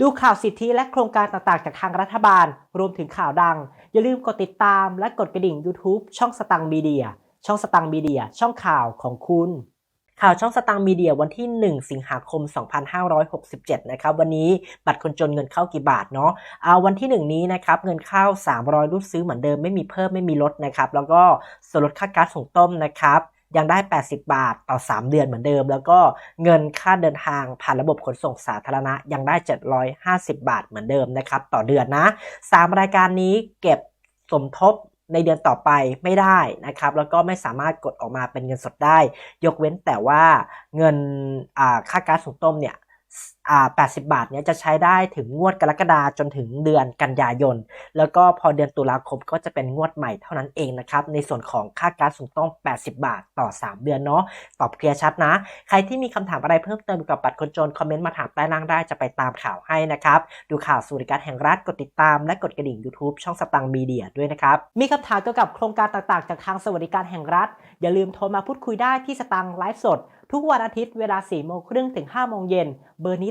ดูข่าวสิทธิและโครงการต่างๆ จากทางรัฐบาล รวมถึงข่าวดัง อย่าลืมกดติดตามและกดกระดิ่ง YouTube ช่องสตังมีเดีย ช่องสตังมีเดีย ช่องข่าวของคุณ ข่าวช่องสตังมีเดียวันที่ 1 สิงหาคม 2567 นะครับ วันนี้บัตรคนจนเงินเข้ากี่บาทเนาะเอาวันที่ 1 นี้นะครับ เงินเข้า 300 รูดซื้อเหมือนเดิมไม่มีเพิ่มไม่มีลดนะครับ แล้วก็ส่วนลดค่าก๊าซหุงต้มนะครับ ยังได้ 80 บาทต่อ 3 เดือนเหมือนเดิม แล้วก็เงินค่าเดินทางผ่านระบบขนส่งสาธารณะยังได้ 750 บาทเหมือนเดิมนะครับต่อเดือนนะ 3 รายการนี้เก็บสมทบในเดือนต่อไปไม่ได้นะครับ แล้วก็ไม่สามารถกดออกมาเป็นเงินสดได้ ยกเว้นแต่ว่าเงินค่าก๊าซสูงต้มเนี่ย อ่า80 บาทเนี่ยจะใช้ได้ถึงงวดกรกฎาจนถึงเดือนกันยายน แล้วก็พอเดือนตุลาคมก็จะเป็นงวดใหม่เท่านั้นเองนะครับ ในส่วนของค่าก๊าซหุงต้ม80 บาทต่อ 3 เดือนเนาะ ตอบเคลียร์ชัดนะ ใครที่มีคำถามอะไรเพิ่มเติมเกี่ยวกับบัตรคนจนคอมเมนต์มาถามใต้ล่างได้จะไปตามข่าวให้นะครับ ดูข่าวสวัสดิการแห่งรัฐกดติดตามและกดกระดิ่ง YouTube ช่องสตังมีเดียด้วยนะครับ มีคำถามเกี่ยวกับโครงการต่างๆ จากทางสวัสดิการแห่งรัฐ อย่าลืมโทรมาพูดคุยได้ที่สตังไลฟ์สด ทุกวันอาทิตย์เวลา4โมงครึ่งถึง5โมงเย็นเบอร์นี้